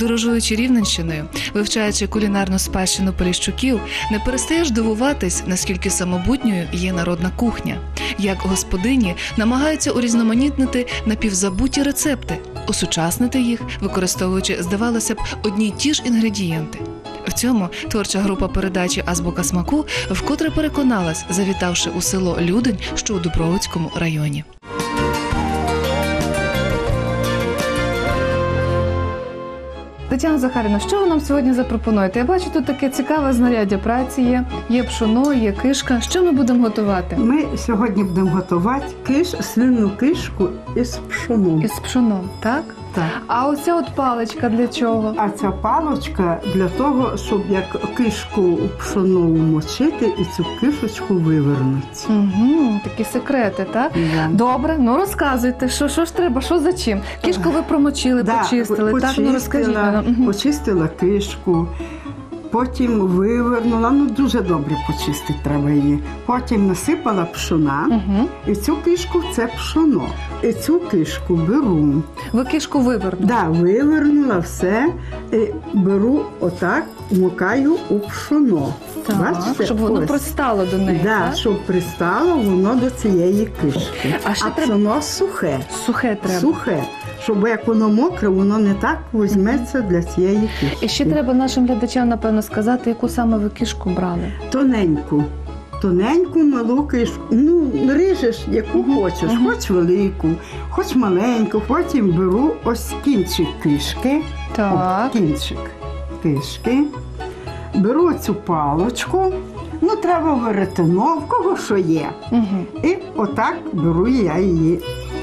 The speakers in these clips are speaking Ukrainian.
Подорожуючи Рівненщиною, вивчаючи кулінарну спадщину Поліщуків, не перестаєш дивуватись, наскільки самобутньою є народна кухня, як господині намагаються урізноманітнити напівзабуті рецепти, осучаснити їх, використовуючи, здавалося б, одні й ті ж інгредієнти. В цьому творча група передачі Азбука смаку вкотре переконалась, завітавши у село Людень, що у Дубровицькому районі. Тетяна Захарівна, що ви нам сьогодні запропонуєте? Я бачу, тут таке цікаве знаряддя праці є. Є пшоно, є кишка. Що ми будемо готувати? Ми сьогодні будемо готувати киш, свину кишку із пшоном. Із пшоном, так? Так. А оця от паличка для чого? А ця паличка для того, щоб як кишку у пшону мочити і цю кишечку вивернути. Угу, такі секрети, так? Yeah. Добре, ну розказуйте, що, що ж треба, що за чим? Кишку ви промочили, yeah. почистили, так? Ну розкажіть почистила, почистила кишку, потім вивернула, ну дуже добре почистити треба її. Потім насипала пшона, Мгм. і цю кишку це пшоно. І цю кишку беру. Ви кішку вивернули. Да, вивернула все, і беру отак, мукаю у пшоно. Так, Бачите? щоб воно Ось. пристало до неї. Да, так? щоб пристало воно до цієї кишки. А ще треба- пшоно сухе. Сухе треба. Сухе. Щоб як воно мокре, воно не так візьметься для цієї кишки. І ще треба нашим глядачам, напевно, сказати, яку саме ви кішку брали. Тоненьку. Тоненьку малу кишку. Ну, ріжеш, яку Мгм, хочеш, мгм. хоч велику, хоч маленьку. Потім беру ось кінчик кишки. Так. О, кінчик кишки. Беру цю палочку. Ну, треба веретено, в кого що є. Угу. І отак беру я її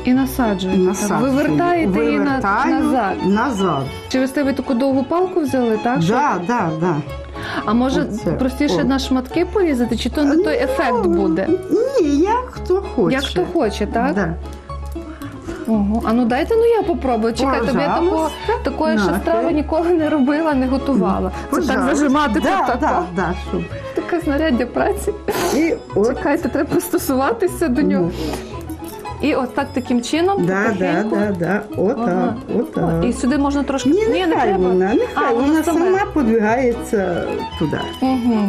І насаджуєте. так? насаджую. Ви вертаєте її на, Вивертаю назад. назад. Чи ви з тебе таку довгу палку взяли, так? щоб- Да, да, да. А може Оце, простіше о. на шматки порізати, чи то не той ефект Ну, буде? Ні, як хто хоче. Як хто хоче, так? Да. Ого. А ну дайте ну я попробую. Чекайте, бо я такого, Пожалуйста. такої ще На, страви ти. ніколи не робила, не готувала. Це так Пожалуйста. зажимати да, тут да, да, щоб. Таке знаряддя праці. І от, Чекайте, треба пристосуватися до нього. І от так таким чином. да, да, да, да, отак, Ага. отак. І сюди можна трошки. Ні, не нехай треба. вона, нехай А, вона вона сама. сама подвигається туди. Угу.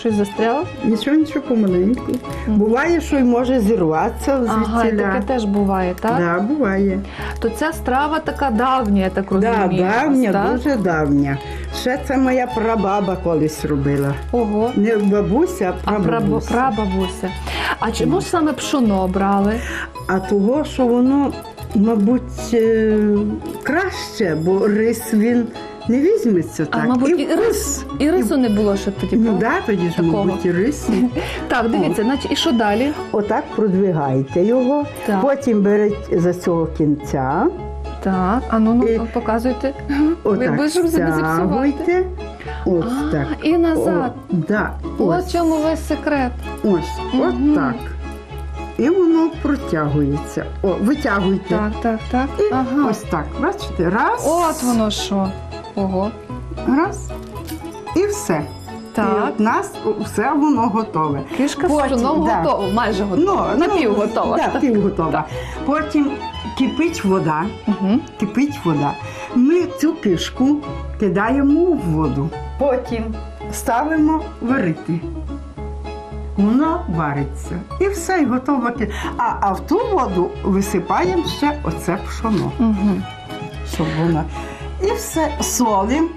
Щось застряло? Нічого, нічого помаленьку. Буває, що й може зірватися Ага, і таке теж буває, так? Да, буває. То ця страва така давня, я так Да, розумію. вас, давня, так? дуже давня. Ще це моя прабаба колись робила. Ого. Не бабуся, а А прабабуся. прабабуся. прабабуся. А чому ж саме пшоно брали? А того, що воно, мабуть, е, краще, бо рис він не візьметься А так. мабуть, і, вкус. рис, і рису не було ще тоді. Ну правда? да, тоді ж, Такого. мабуть, і рис. Так, дивіться, наче і що далі? Отак продвигайте його, Так. потім берете за цього кінця, Так, а ну, І- ну показуйте. отак ви щоб зіпсувати. стягуйте. Ось А, так. І назад. О, да, От ось, чому весь секрет. ось, Мгм. от так. І воно протягується. О, витягуйте. Так, так, так. І Ага. ось так. Бачите? Раз, От воно що. Ого. раз. І все. І Так. от у нас все воно готове. Кишка з пшоном да. готова, майже готова. Напів готова. Да, пів готова. Потім кипить вода, Угу. кипить вода. Ми цю кишку кидаємо в воду. Потім ставимо варити. Воно вариться. І все, і готово. А, а в ту воду висипаємо ще оце пшоно, Угу. щоб воно. І все солимо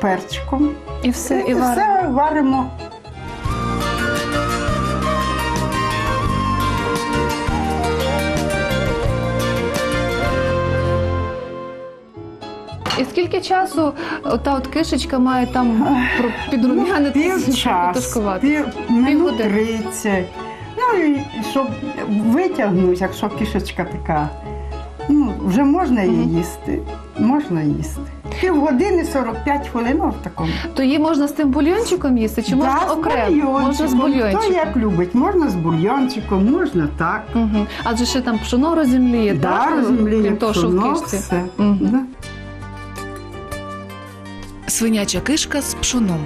перчиком. І все, і, і варимо. все варимо. І скільки часу ота от кишечка має там про- Ну, підрумянитися, пів час, пів, минут 30. Ну і щоб витягнути, якщо кішечка така, ну, вже можна її їсти. Можна їсти. Півгодини 45 хвилин в такому. То її можна з тим бульйончиком їсти, чи можна Да, з окремо? Можна з бульйончиком. Хто як любить, можна з бульйончиком, можна так. Угу. Адже ще там пшоно розімліє, Да, так? розумліє Крім того, що в кишці. все. Мгм. Да. Свиняча кишка з пшоном.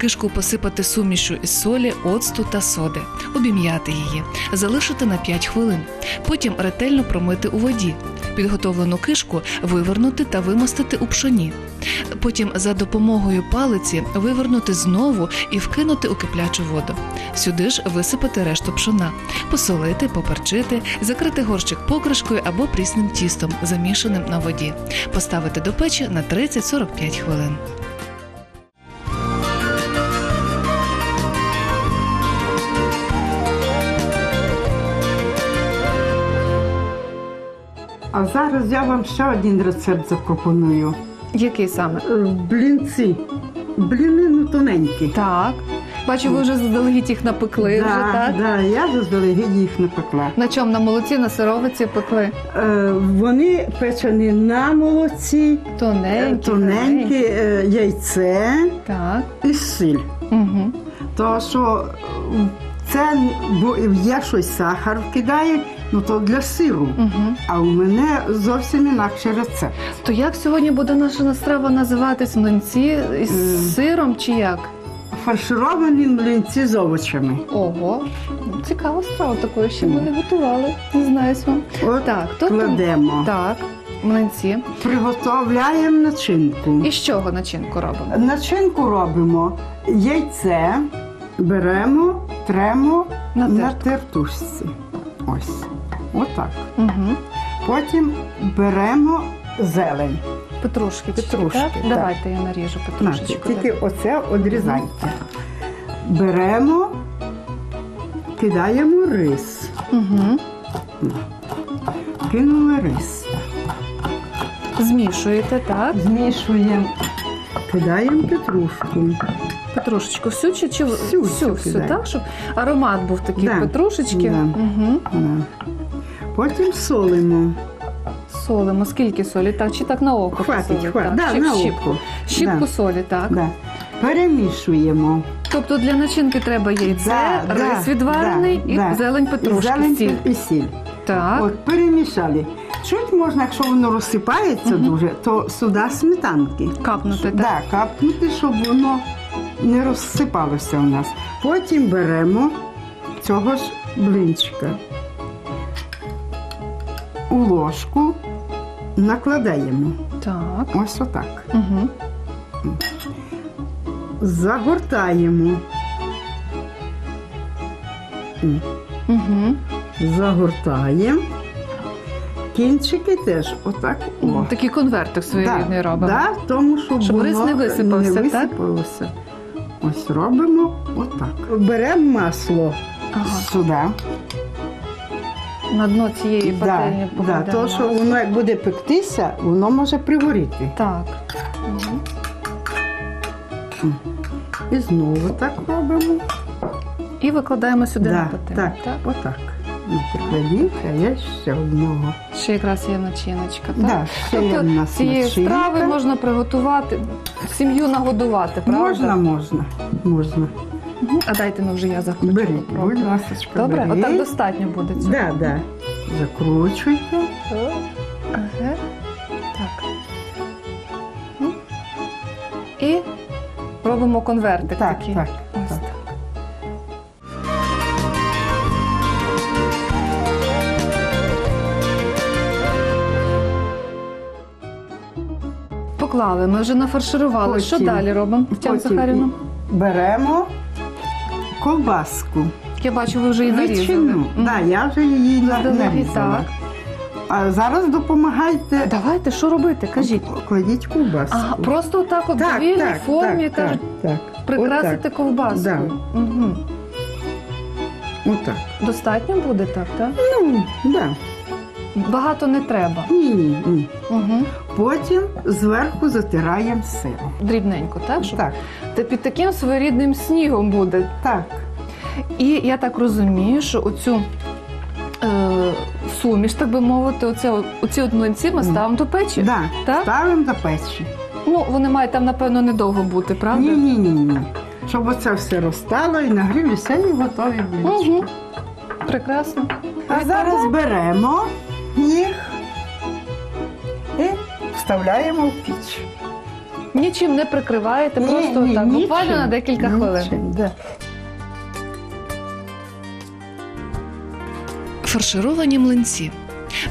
Кишку посипати сумішю із солі, оцту та соди, обім'яти її, залишити на 5 хвилин. Потім ретельно промити у воді. Підготовлену кишку вивернути та вимостити у пшоні. Потім за допомогою палиці вивернути знову і вкинути у киплячу воду. Сюди ж висипати решту пшона, посолити, поперчити, закрити горщик покришкою або прісним тістом, замішаним на воді, поставити до печі на 30-45 хвилин. Зараз я вам ще один рецепт запропоную. Який саме? Е, Блінці. Бліни ну тоненькі. Так. Бачу, ви вже заздалегідь їх напекли да, вже, так? Да, я заздалегідь їх напекла. На чому? На молоці, на сировиці пекли? Е, вони печені на молоці, е, Тоненькі. тоненькі е, яйце Так. і сіль. Угу. То що е, це бо є щось сахар вкидають, ну то для сиру. Угу. А у мене зовсім інакший рецепт. То як сьогодні буде наша страва називатись млинці із М. сиром чи як? Фаршировані млинці з овочами. Ого, цікава страва, такої ще ми не готували. Не знаю вам. От Так, тобто кладемо. так, млинці. Приготовляємо начинку. І з чого начинку робимо? Начинку робимо яйце, беремо, тремо На на тертушці. Ось. Отак. Угу. Потім беремо зелень. Петрушки, Петрушки, так? так. Давайте я наріжу На, петрушечку. тільки оце одрізайте. Беремо, кидаємо рис. Угу. Кинули рис. Змішуєте, так? Змішуємо. Кидаємо петрушку. Петрушечку всю чи, чи Всю, всю всю, кидай. так? Щоб аромат був такий Да. петрушечки. Да. Угу. Да. Потім солимо. Солимо. Скільки солі? Так, чи так на око? Хватить, посолити? хватить. Так, Да, чи на щіпку? око. Щіпку Да. солі, так. Да. Перемішуємо. Тобто для начинки треба яйце, Да, рис да, відварений да, і да. зелень петрушки. Зелень сіль. і сіль. Так. От перемішали. Чуть можна, якщо воно розсипається дуже, то сюди сметанки. Капнути, так? Да, капнути, щоб воно не розсипалося у нас. Потім беремо цього ж блинчика. У ложку накладаємо. Так. Ось отак. Угу. Загортаємо. Угу. Загортаємо. Кінчики теж отак. О. Такий конвертик своєрідний робимо. Да, тому щоб, Щоб рис не висипався, не так? Ось робимо отак. Беремо масло Ага. сюди. На дно цієї Да, пательні да, покладемо то, що воно як буде пектися, воно може пригоріти. Так. Угу. І знову так робимо. І викладаємо сюди на Да, пательню. так, так? отак. Ну, а ще одного. Ще якраз є начиночка. Так? Да, ще є в Тобто нас цієї начинка. страви можна приготувати, сім'ю нагодувати, правда? Можна, можна, можна. А дайте ну вже я закручу. Беріть, будь ласка, Добре, беріть. отак достатньо буде цього. Да, да. Закручуйте. Ага. Так. І робимо конвертик Так, такий. так, Ось так. так. Поклали, ми вже нафарширували. Що далі робимо? Тетяна потім Захарівна? Беремо ковбаску. Я бачу, ви вже її нарізали. Мгм. Да, я вже її на- нарізала. так. А зараз допомагайте. Давайте, що робити? Кажіть. Кладіть ковбаску. Ага, просто отак от так, в вільній так, формі так, кажуть, так, так. прикрасити Отак. ковбаскою. Да. Угу. Отак. Достатньо буде так, так? Ну, да. Багато не треба. Ні, ні, ні. Угу. Потім зверху затираємо сиром. Дрібненько, так? Щоб Так, Та під таким своєрідним снігом буде. так. І я так розумію, що оцю е, суміш, так би мовити, оце, оці от млинці ми ставимо до печі. Да. Так? Ставимо до печі. Ну, вони мають там, напевно, недовго бути, правда? Ні, ні, ні, ні. Щоб оце все розтало і нагрілися, і готові блінчики. Угу. Прекрасно. А зараз беремо їх і вставляємо в піч. Нічим не прикриваєте, Ні, просто ні, так, буквально на декілька хвилин. нічим, да. Фаршировані млинці.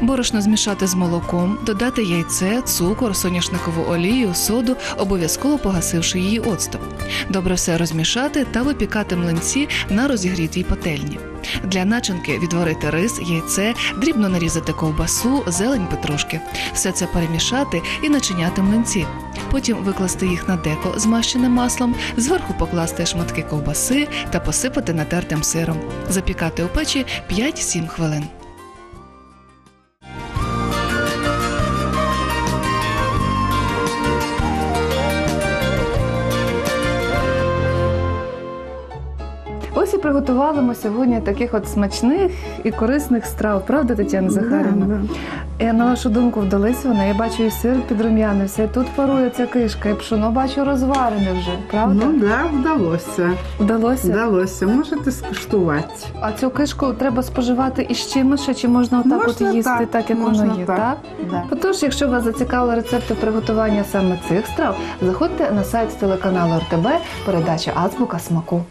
Борошно змішати з молоком, додати яйце, цукор, соняшникову олію, соду, обов'язково погасивши її оцтом. Добре все розмішати та випікати млинці на розігрітій пательні. Для начинки відварити рис, яйце, дрібно нарізати ковбасу, зелень петрушки. Все це перемішати і начиняти млинці. Потім викласти їх на деко, змащене маслом, зверху покласти шматки ковбаси та посипати натертим сиром. Запікати у печі 5-7 хвилин. Ось і приготували ми сьогодні таких от смачних і корисних страв, правда, Тетяна Захарівна? Да, да. І на вашу думку, вдались вони. Я бачу, і сир підрум'янився, і тут парує ця кишка, і пшоно бачу розварене вже, правда? Ну да, вдалося. Вдалося? Вдалося. Можете скуштувати. А цю кишку треба споживати із чимось, чи можна отак Можна от їсти, так, так, як воно є, так. так? Да. Отож, якщо вас зацікавили рецепти приготування саме цих страв, заходьте на сайт телеканалу РТБ передача Азбука смаку.